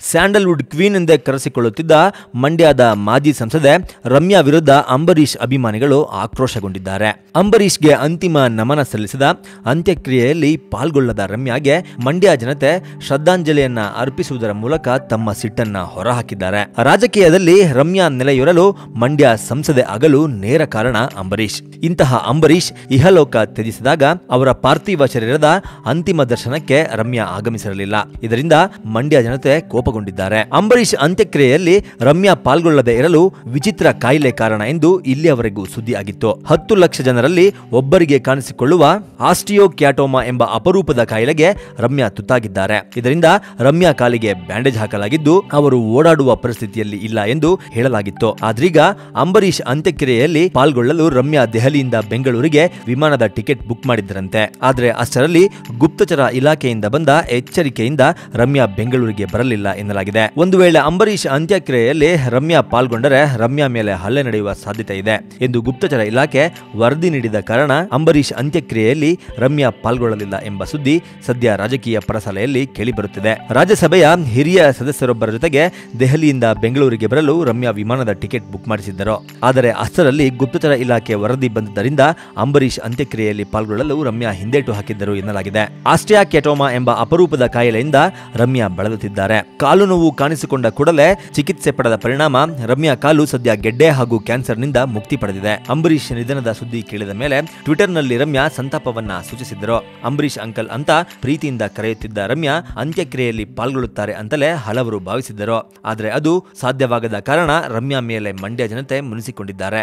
Sandalwood queen ಎಂದೇ ಕರೆಸಿಕೊಳ್ಳುತ್ತಿದ್ದ ಮಂಡ್ಯದ ಮಾಜಿ ಸಂಸದೆ ರಮ್ಯಾ ವಿರುದ್ಧ ಅಂಬರೀಷ್ ಅಭಿಮಾನಿಗಳು ಆಕ್ರೋಶಗೊಂಡಿದ್ದಾರೆ. ಅಂಬರೀಷ್ಗೆ ಅಂತಿಮ ನಮನ ಸಲ್ಲಿಸಿದ ಅಂತ್ಯಕ್ರಿಯೆಯಲ್ಲಿ ಪಾಲ್ಗೊಳ್ಳದ ರಮ್ಯಾಗೆ ಮಂಡ್ಯ ಜನತೆ ಶ್ರದ್ಧಾಂಜಲಿಯನ್ನ ಅರ್ಪಿಸುವುದರ ಮೂಲಕ ತಮ್ಮ ಸಿಟ್ಟನ್ನ ಹೊರಹಾಕಿದ್ದಾರೆ. ರಾಜಕೀಯದಲ್ಲಿ ರಮ್ಯಾ ನೆಲೆಯೂರಲು ಮಂಡ್ಯ ಸಂಸದೆ ಆಗಲು ನೇರ ಕಾರಣ ಅಂಬರೀಷ್. ಇಂತಹ ಅಂಬರೀಷ್ ಇಹಲೋಕ ತ್ಯಜಿಸಿದಾಗ ಅವರ ಪಾರ್ಥಿವ ಶರೀರದ ಅಂತಿಮ ದರ್ಶನಕ್ಕೆ ರಮ್ಯಾ ಆಗಮಿಸಿರಲಿಲ್ಲ. ಇದರಿಂದ ಮಂಡ್ಯ ಜನತೆ ಕೋಪಗೊಂಡಿದ್ದಾರೆ ಅಂಬರೀಷ್ ಅಂತ್ಯಕ್ರಿಯೆಯಲ್ಲಿ ರಮ್ಯಾ ಪಾಲ್ಗೊಳ್ಳದೆ ಇರಲು ವಿಚಿತ್ರ ಕಾಯಿಲೆ ಕಾರಣ ಎಂದು ಇಲ್ಲಿಯವರೆಗೂ ಸುದ್ದಿ ಆಗಿತ್ತು ಹತ್ತು ಲಕ್ಷ ಜನರಲ್ಲಿ ಒಬ್ಬರಿಗೆ ಕಾಣಿಸಿಕೊಳ್ಳುವ ಆಸ್ಟಿಯೋ ಕ್ಯಾಟೋಮಾ ಎಂಬ ಅಪರೂಪದ ಕಾಯಿಲೆಗೆ ರಮ್ಯಾ ತುತ್ತಾಗಿದ್ದಾರೆ. ಇದರಿಂದ ರಮ್ಯಾ ಕಾಲಿಗೆ ಬ್ಯಾಂಡೇಜ್ ಹಾಕಲಾಗಿದ್ದು, ಅವರು ಓಡಾಡುವ ಪರಿಸ್ಥಿತಿಯಲ್ಲಿ ಇಲ್ಲ ಎಂದು ಹೇಳಲಾಗಿತ್ತು. ಆದ್ರೀಗ ಅಂಬರೀಷ್ ಅಂತ್ಯಕ್ರಿಯೆಯಲ್ಲಿ ಪಾಲ್ಗೊಳ್ಳಲು ರಮ್ಯಾ ದೆಹಲಿಯಿಂದ ಬೆಂಗಳೂರಿಗೆ ವಿಮಾನದ ಟಿಕೆಟ್ ಬುಕ್ ಮಾಡಿದ್ದರಂತೆ. ಆದರೆ ಅಷ್ಟರಲ್ಲಿ ಗುಪ್ತಚರ ಇಲಾಖೆಯಿಂದ ಬಂದ ಎಚ್ಚರಿಕೆಯಿಂದ ರಮ್ಯಾ ಬೆಂಗಳೂರಿಗೆ ಬರಲಿಲ್ಲ ಎನ್ನಲಾಗಿದೆ. ಒಂದು ವೇಳೆ ಅಂಬರೀಷ್ ಅಂತ್ಯಕ್ರಿಯೆಯಲ್ಲಿ ರಮ್ಯಾ ಪಾಲ್ಗೊಂಡರೆ ರಮ್ಯಾ ಮೇಲೆ ಹಲ್ಲೆ ನಡೆಯುವ ಸಾಧ್ಯತೆ ಇದೆ ಎಂದು ಗುಪ್ತಚರ ಇಲಾಖೆ ವರದಿ ನೀಡಿದ ಕಾರಣ ಅಂಬರೀಷ್ ಅಂತ್ಯಕ್ರಿಯೆಯಲ್ಲಿ ರಮ್ಯಾ ಪಾಲ್ಗೊಳ್ಳಲಿಲ್ಲ ಎಂಬ ಸುದ್ದಿ ಸದ್ಯ ರಾಜಕೀಯ ಪರಸಲೆಯಲ್ಲಿ ಕೇಳಿಬರುತ್ತಿದೆ. ರಾಜ್ಯಸಭೆಯ ಹಿರಿಯ ಸದಸ್ಯರೊಬ್ಬರ ಜೊತೆಗೆ ದೆಹಲಿಯಿಂದ ಬೆಂಗಳೂರಿಗೆ ಬರಲು ರಮ್ಯಾ ವಿಮಾನದ ಟಿಕೆಟ್ ಬುಕ್ ಮಾಡಿಸಿದ್ದರು. ಆದರೆ ಅಷ್ಟರಲ್ಲಿ ಗುಪ್ತಚರ ಇಲಾಖೆ ವರದಿ ಬಂದಿದ್ದರಿಂದ ಅಂಬರೀಷ್ ಅಂತ್ಯಕ್ರಿಯೆಯಲ್ಲಿ ಪಾಲ್ಗೊಳ್ಳಲು ರಮ್ಯಾ ಹಿಂದೇಟು ಹಾಕಿದ್ದರು ಎನ್ನಲಾಗಿದೆ. ಆಸ್ಟ್ರಿಯಾ ಕೆಟೋಮಾ ಎಂಬ ಅಪರೂಪದ ಕಾಯಿಲೆಯಿಂದ ರಮ್ಯಾ ಬಳಲುತ್ತಿದ್ದಾರೆ. ಕಾಲು ನೋವು ಕಾಣಿಸಿಕೊಂಡ ಕೂಡಲೇ ಚಿಕಿತ್ಸೆ ಪಡೆದ ಪರಿಣಾಮ ರಮ್ಯಾ ಕಾಲು ಸದ್ಯ ಗೆಡ್ಡೆ ಹಾಗೂ ಕ್ಯಾನ್ಸರ್ನಿಂದ ಮುಕ್ತಿ ಪಡೆದಿದೆ. ಅಂಬರೀಷ್ ನಿಧನದ ಸುದ್ದಿ ಕೇಳಿದ ಮೇಲೆ ಟ್ವಿಟರ್ನಲ್ಲಿ ರಮ್ಯಾ ಸಂತಾಪವನ್ನ ಸೂಚಿಸಿದ್ದರು ಅಂಬರೀಷ್ ಅಂಕಲ್ ಅಂತ ಪ್ರೀತಿಯಿಂದ ಕರೆಯುತ್ತಿದ್ದ ರಮ್ಯಾ ಅಂತ್ಯಕ್ರಿಯೆಯಲ್ಲಿ ಪಾಲ್ಗೊಳ್ಳುತ್ತಾರೆ ಅಂತಲೇ ಹಲವರು ಭಾವಿಸಿದ್ದರು. ಆದರೆ ಅದು ಸಾಧ್ಯವಾಗದ ಕಾರಣ ರಮ್ಯಾ ಮೇಲೆ ಮಂಡ್ಯ ಜನತೆ ಮುನಿಸಿಕೊಂಡಿದ್ದಾರೆ.